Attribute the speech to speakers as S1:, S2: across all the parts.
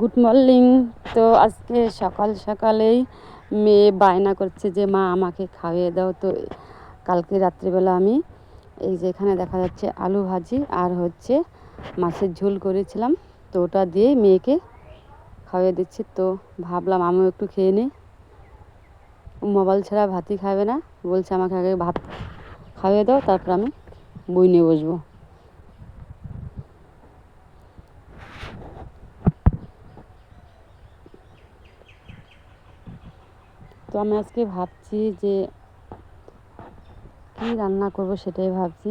S1: Good morning তো আজকে সকাল সকালেই মেয়ে বায়না করছে যে, মা, আমাকে খাইয়ে দাও। তো কালকে রাত্রিবেলা আমি এই যে এখানে দেখা যাচ্ছে আলু ভাজি আর হচ্ছে মাছের ঝোল করেছিলাম। তো ওটা দিয়ে মেয়েকে খাইয়ে দিচ্ছি। তো ভাবলাম আমিও একটু খেয়ে নিই। মোবাইল ছাড়া ভাতই খাবে না। বলছে, আমাকে আগে ভাত খাইয়ে দাও, তারপর আমি বই নিয়ে বসবো। তো আমি আজকে ভাবছি যে কী রান্না করব সেটাই ভাবছি।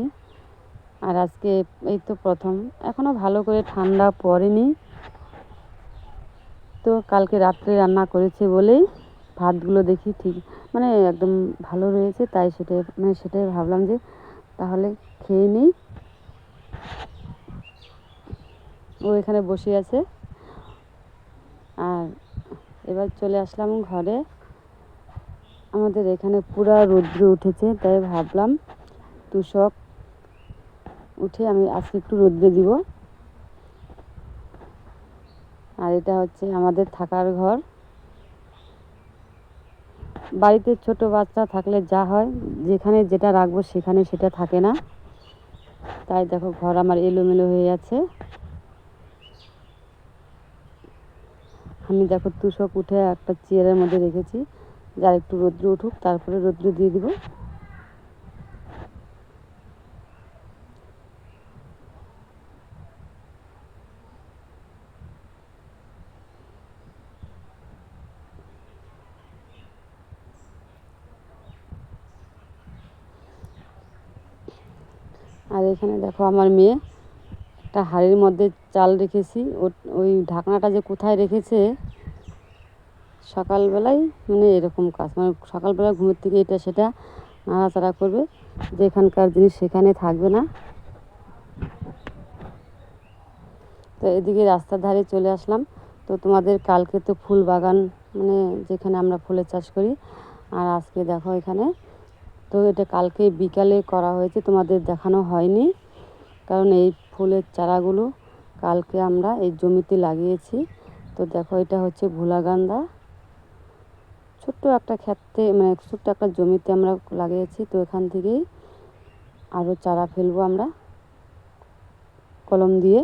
S1: আর আজকে এই তো প্রথম। এখনও ভালো করে ঠান্ডা পড়েনি। তো কালকে রাত্রে রান্না করেছে বলেই ভাতগুলো দেখি ঠিক মানে একদম ভালো রয়েছে তাই সেটাই মানে সেটাই ভাবলাম যে তাহলে খেয়ে নিই। ও এখানে বসে আছে। আর এবার চলে আসলাম ঘরে। আমাদের এখানে পুরা রৌদ্র উঠেছে, তাই ভাবলাম তুষক উঠে আমি আজকে একটু রৌদ্রে দিব। আর এটা হচ্ছে আমাদের থাকার ঘর। বাড়িতে ছোট বাচ্চা থাকলে যা হয়, যেখানে যেটা রাখব সেখানে সেটা থাকে না। তাই দেখো ঘর আমার এলোমেলো হয়ে যাচ্ছে আমি দেখো তুষক উঠে একটা চেয়ারের মধ্যে রেখেছি। যার একটু রৌদ্র উঠুক, তারপরে রৌদ্র দিয়ে দিব। আর এখানে দেখো আমার মেয়ে, একটা হাড়ির মধ্যে চাল রেখেছি। ওই ঢাকনাটা যে কোথায় রেখেছে সকালবেলায় মানে এরকম কাজ মানে সকালবেলা ঘুমের থেকে এটা সেটা নাড়াচাড়া করবে যেখানকার জিনিস সেখানে থাকবে না। তো এদিকে রাস্তার ধারে চলে আসলাম। তো তোমাদের কালকে তো ফুল বাগান মানে যেখানে আমরা ফুলের চাষ করি, আর আজকে দেখো এখানে। তো এটা কালকে বিকালে করা হয়েছে, তোমাদের দেখানো হয়নি, কারণ এই ফুলের চারাগুলো কালকে আমরা এই জমিতে লাগিয়েছি। তো দেখো এটা হচ্ছে ভোলাগান্দা। ছোট্ট একটা ক্ষেত্রে মানে ছোট্ট একটা জমিতে আমরা লাগিয়েছি, তো এখান থেকেই আরও চারা ফেলব আমরা, কলম দিয়ে।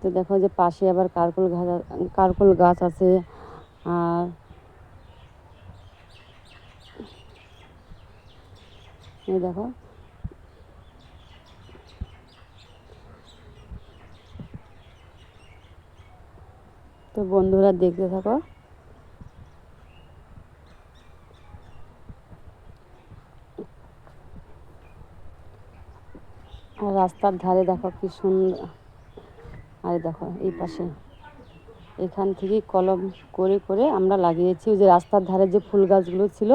S1: তো দেখো যে পাশে আবার কারকল গাছ কারকল গাছ আছে, আর দেখো। তো বন্ধুরা দেখতে থাকো। রাস্তার ধারে দেখো কি সুন্দর। আর দেখো, এই পাশে। এখান থেকে কলম করে করে আমরা লাগিয়েছি। ওই যে রাস্তার ধারে যে ফুল গাছগুলো ছিল